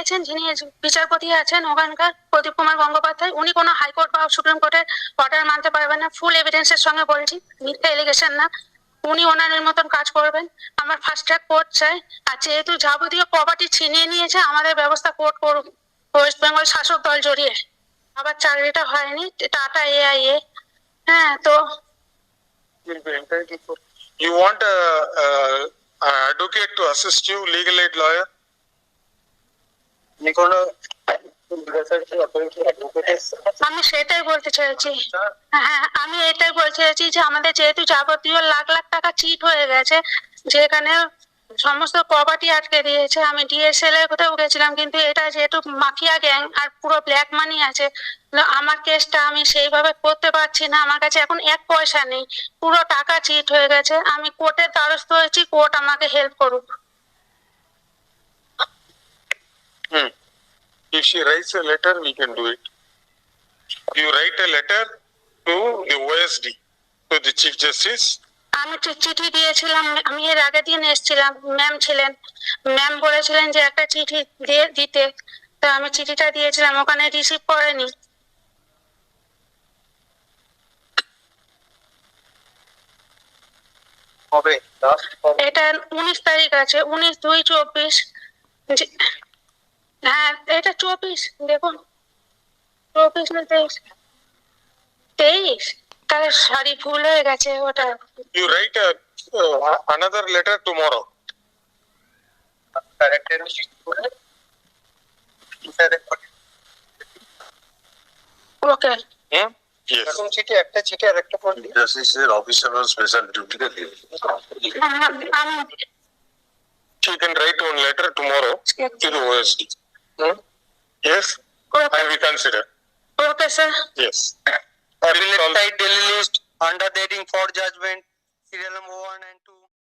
দিয়েছেন যিনি বিচারপতি আছেন ওখানকার প্রদীপ কুমার গঙ্গোপাধ্যায়। উনি কোনো হাইকোর্ট বা সুপ্রিম কোর্টের অর্ডার মানতে পারবেন না। ফুল এভিডেন্সের সঙ্গে বলছি মিথ্যা এলিগেশন না। উনি ওনাদের মতন কাজ করবেন। আমার ফার্স্ট ট্র্যাক কোর্ট চাই। আর যেহেতু যাবতীয় প্রপার্টি ছিনিয়ে নিয়েছে আমাদের ব্যবস্থা কোর্ট করুক। ওয়েস্ট বেঙ্গল শাসক দল জড়িয়ে। আবার চাকরিটা হয়নি টাটা এআইএ হ্যাঁ তো. You want a, a, a advocate to assist you, legal aid lawyer? কোনো আমি সেটাই বলতে চাইছি। হ্যাঁ আমি এটাই বলতে চাইছি যে আমাদের যেহেতু যাবতীয় লাখ লাখ টাকা চিট হয়ে গেছে যেখানে সমস্ত প্রপার্টি আটকে দিয়েছে আমি ডিএসএল এর কোথাও গেছিলাম কিন্তু এটা যেহেতু মাফিয়া গ্যাং আর পুরো ব্ল্যাক মানি আছে আমার কেসটা আমি সেইভাবে করতে পারছি না। আমার কাছে এখন এক পয়সা নেই। পুরো টাকা চিট হয়ে গেছে। আমি কোর্টের দ্বারস্থ হয়েছি কোর্ট আমাকে হেল্প করুক। If she writes a letter, we can do it. You write a letter to the OSD, to the Chief Justice. আমি তো চিঠি দিয়েছিলাম আমি এর আগের দিন এসেছিলাম ম্যাম ছিলেন। ম্যাম বলেছিলেন যে একটা চিঠি দিয়ে দিতে। তো আমি চিঠিটা দিয়েছিলাম ওখানে রিসিভ করেনি। হবে এটা উনিশ তারিখ আছে উনিশ দুই চব্বিশ। যে- হ্যাঁ এটা চব্বিশ দেখুন চব্বিশ না তেইশ তেইশ তাহলে সরি ভুল হয়ে গেছে ওটা You letter tomorrow. কারেক্টের করে স্যার ওকে? Yes. এরকম চিঠি একটা চিঠি আর একটা পড়লি জাস্টিসের অফিসার স্পেশাল ডিউটিতে দিয়ে আমি can write one letter tomorrow to the OSD. Hmm? Yes. Kolkata. I will consider. Kolkata, Yes. Or Delhi Delhi list, under dating for judgment, serial number 1 and 2.